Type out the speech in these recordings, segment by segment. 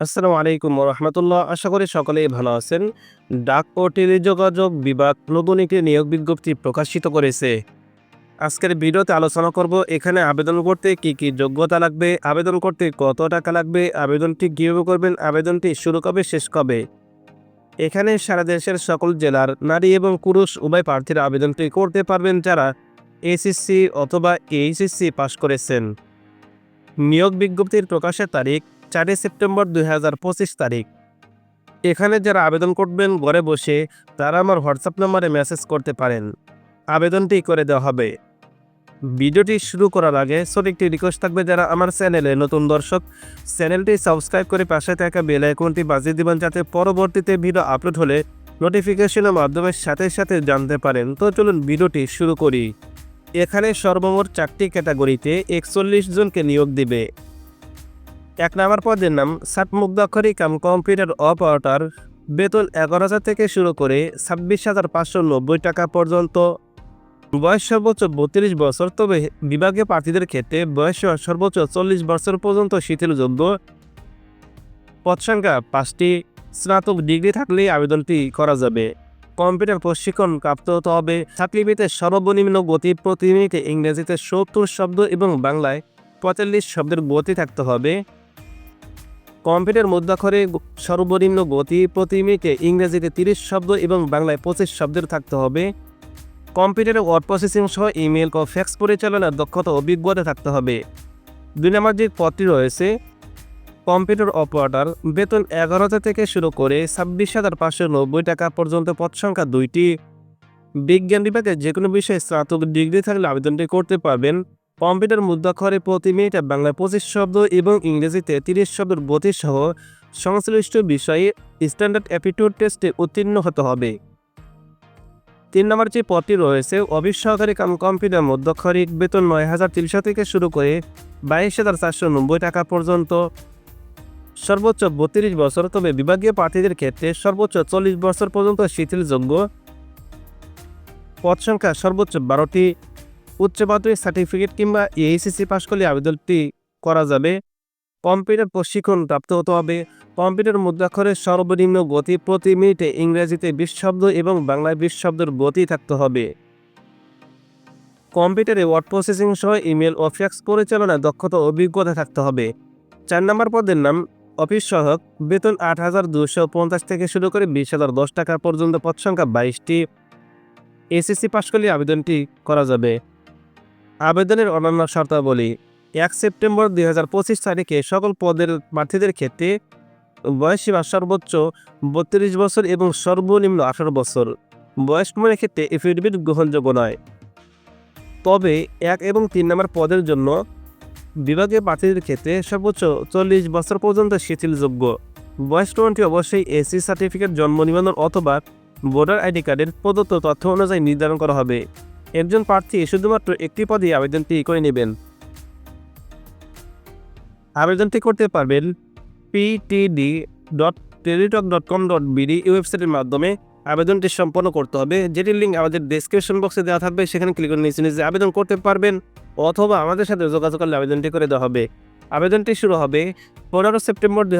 আসসালামু আলাইকুম রহমতুল্লাহ আশা করি সকলেই ভালো আছেন। ডাক ও টেলিযোগাযোগ বিভাগ নতুন একটি নিয়োগ বিজ্ঞপ্তি প্রকাশিত করেছে। আজকের ভিডিওতে আলোচনা করব, এখানে আবেদন করতে কি কি যোগ্যতা লাগবে, আবেদন করতে কত টাকা লাগবে, আবেদনটি কীভাবে করবেন, আবেদনটি শুরু কবে, শেষ কবে? এখানে সারা দেশের সকল জেলার নারী এবং পুরুষ উভয় প্রার্থীরা আবেদনটি করতে পারবেন যারা এসএসসি অথবা এইচএসসি পাশ করেছেন। নিয়োগ বিজ্ঞপ্তির প্রকাশের তারিখ চারই সেপ্টেম্বর দুই হাজার পঁচিশ তারিখ। এখানে যারা আবেদন করবেন, ঘরে বসে তারা আমার হোয়াটসঅ্যাপ নম্বরে মেসেজ করতে পারেন। আবেদনটি করে দেওয়া হবে। ভিডিওটি শুরু করার আগে ছোট একটি রিকোয়েস্ট থাকবে, যারা আমার চ্যানেলে নতুন দর্শক, চ্যানেলটি সাবস্ক্রাইব করে পাশে থাকা বেল আইকনটি বাজিয়ে দিবেন, যাতে পরবর্তীতে ভিডিও আপলোড হলে নোটিফিকেশনের মাধ্যমে সাথে সাথে জানতে পারেন। তো চলুন ভিডিওটি শুরু করি। এখানে সর্বমোট চারটি ক্যাটাগরিতে একচল্লিশ জনকে নিয়োগ দিবে। এক নম্বর পদের নাম সাত মুগ্ধাক্ষরী কাম কম্পিউটার অপারেটর। বেতন এগারো হাজার থেকে শুরু করে ছাব্বিশ হাজার পাঁচশো নব্বই টাকা পর্যন্ত। বয়স সর্বোচ্চ বত্রিশ বছর, তবে বিভাগীয় প্রার্থীদের ক্ষেত্রে বয়স সর্বোচ্চ চল্লিশ বছর পর্যন্ত শিথিলযোগ্য। পদ সংখ্যা পাঁচটি, স্নাতক ডিগ্রি থাকলেই আবেদনটি করা যাবে। কম্পিউটার প্রশিক্ষণ প্রাপ্ত হতে হবে ছাত্রীবৃত্তে সর্বনিম্ন গতি প্রতি মিনিটে ইংরেজিতে সত্তর শব্দ এবং বাংলায় পঁয়তাল্লিশ শব্দের গতি থাকতে হবে। কম্পিউটার মুদ্রাক্ষরে সর্বনিম্ন গতি প্রতি মিনিটে ইংরেজিতে তিরিশ শব্দ এবং বাংলায় পঁচিশ শব্দের থাকতে হবে। কম্পিউটারে ওয়ার্ড প্রসেসিং সহ ইমেল ও ফ্যাক্স পরিচালনার দক্ষতা অভিজ্ঞতা থাকতে হবে। দুই নম্বর যে পদটি রয়েছে, কম্পিউটার অপারেটর, বেতন এগারো হাজার থেকে শুরু করে ছাব্বিশ হাজার পাঁচশো নব্বই টাকা পর্যন্ত পদ সংখ্যা দুইটি। বিজ্ঞান বিভাগে যে কোনো বিষয়ে স্নাতক ডিগ্রি থাকলে আবেদনটি করতে পারবেন। কম্পিউটার মুদ্রাক্ষরে প্রতি মিনিটে বাংলায় পঁচিশ শব্দ এবং ইংরেজিতে তিরিশ শব্দের গতি সহ সংশ্লিষ্ট বিষয়ে স্ট্যান্ডার্ড অ্যাপিটিউড টেস্টে উত্তীর্ণ হতে হবে। তিন নম্বর যে পদটি রয়েছে অফিস কাম কম্পিউটার মধ্যক্ষরিক বেতন নয় হাজার তিনশো থেকে শুরু করে বাইশ হাজার চারশো নব্বই টাকা পর্যন্ত। সর্বোচ্চ বত্রিশ বছর, তবে বিভাগীয় প্রার্থীদের ক্ষেত্রে সর্বোচ্চ চল্লিশ বছর পর্যন্ত শিথিলযোগ্য। পদ সংখ্যা সর্বোচ্চ বারোটি। উচ্চ মাধ্যমিক সার্টিফিকেট কিংবা এইচএসসি পাশ করলে আবেদনটি করা যাবে। কম্পিউটার প্রশিক্ষণ প্রাপ্ত হতে হবে। কম্পিউটার মুদ্রাক্ষরের সর্বনিম্ন গতি প্রতি মিনিটে ইংরেজিতে বিশ শব্দ এবং বাংলায় বিশ শব্দের গতি থাকতে হবে। কম্পিউটারে ওয়ার্ড প্রসেসিং সহ ইমেল ও ফ্যাক্স পরিচালনায় দক্ষতা অভিজ্ঞতা থাকতে হবে। চার নম্বর পদের নাম অফিস সহায়ক। বেতন আট হাজার দুশো পঞ্চাশ থেকে শুরু করে বিশ হাজার দশ টাকা পর্যন্ত পদ সংখ্যা বাইশটি। এসএসসি পাশ করলে আবেদনটি করা যাবে। আবেদনের অন্যান্য শর্তাবলী। এক সেপ্টেম্বর দুই হাজার পঁচিশ তারিখে সকল পদের প্রার্থীদের ক্ষেত্রে বয়সীমা সর্বোচ্চ বত্রিশ বছর এবং সর্বনিম্ন আঠারো বছর। বয়স প্রমাণের ক্ষেত্রে এফিডেভিট গ্রহণযোগ্য নয়। তবে এক এবং তিন নম্বর পদের জন্য বিভাগীয় প্রার্থীদের ক্ষেত্রে সর্বোচ্চ চল্লিশ বছর পর্যন্ত শিথিলযোগ্য। বয়স প্রমাণটি অবশ্যই এসি সার্টিফিকেট, জন্ম নিবন্ধন অথবা ভোটার আইডি কার্ডের প্রদত্ত তথ্য অনুযায়ী নির্ধারণ করা হবে। একজন প্রার্থী শুধুমাত্র একটি পদে আবেদনটি করে নেবেন। আবেদনটি করতে পারবেন PTD dot Teletalk dot com dot BD ওয়েবসাইটের মাধ্যমে আবেদনটি সম্পন্ন করতে হবে। যেটির লিঙ্ক আমাদের ডেসক্রিপশন বক্সে দেওয়া থাকবে, সেখানে ক্লিক করে নিচে নিচে আবেদন করতে পারবেন অথবা আমাদের সাথে যোগাযোগ করলে আবেদনটি করে দেওয়া হবে। আবেদনটি শুরু হবে পনেরো সেপ্টেম্বর দুই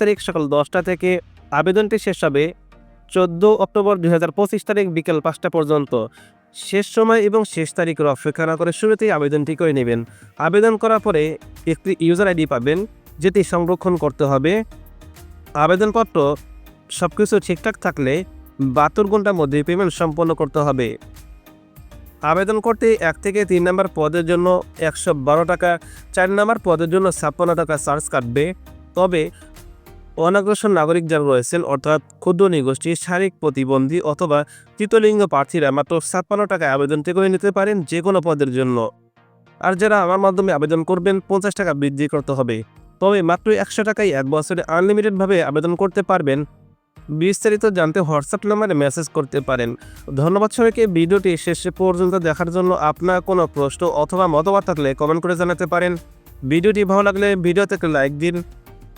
তারিখ সকাল দশটা থেকে। আবেদনটি শেষ হবে চোদ্দ অক্টোবর দুই হাজার পঁচিশ তারিখ বিকেল পাঁচটা পর্যন্ত। শেষ সময় এবং শেষ তারিখের অপেক্ষা না করে শুরুতেই আবেদনটি করে নেবেন। আবেদন করার পরে একটি ইউজার আইডি পাবেন, যেটি সংরক্ষণ করতে হবে। আবেদনপত্র সব কিছু ঠিকঠাক থাকলে বাহাত্তর ঘণ্টার মধ্যে পেমেন্ট সম্পন্ন করতে হবে। আবেদন করতে এক থেকে তিন নম্বর পদের জন্য একশো বারো টাকা, চার নম্বর পদের জন্য ছাপ্পান্ন টাকা চার্জ কাটবে। তবে অনগ্রসর নাগরিক যারা রয়েছেন, অর্থাৎ ক্ষুদ্র নিগোষ্ঠী, শারীরিক প্রতিবন্ধী অথবা তৃতীয়লিঙ্গ প্রার্থীরা মাত্র ছাপ্পান্ন টাকায় আবেদনটি করে নিতে পারেন যে কোনো পদের জন্য। আর যারা আমার মাধ্যমে আবেদন করবেন, পঞ্চাশ টাকা বৃদ্ধি করতে হবে। তবে মাত্র একশো টাকায় এক বছরে আনলিমিটেডভাবে আবেদন করতে পারবেন। বিস্তারিত জানতে হোয়াটসঅ্যাপ নাম্বারে মেসেজ করতে পারেন। ধন্যবাদ সবাইকে। ভিডিওটি শেষে পর্যন্ত দেখার জন্য আপনার কোনো প্রশ্ন অথবা মতামত থাকলে কমেন্ট করে জানাতে পারেন। ভিডিওটি ভালো লাগলে ভিডিও থেকে লাইক দিন।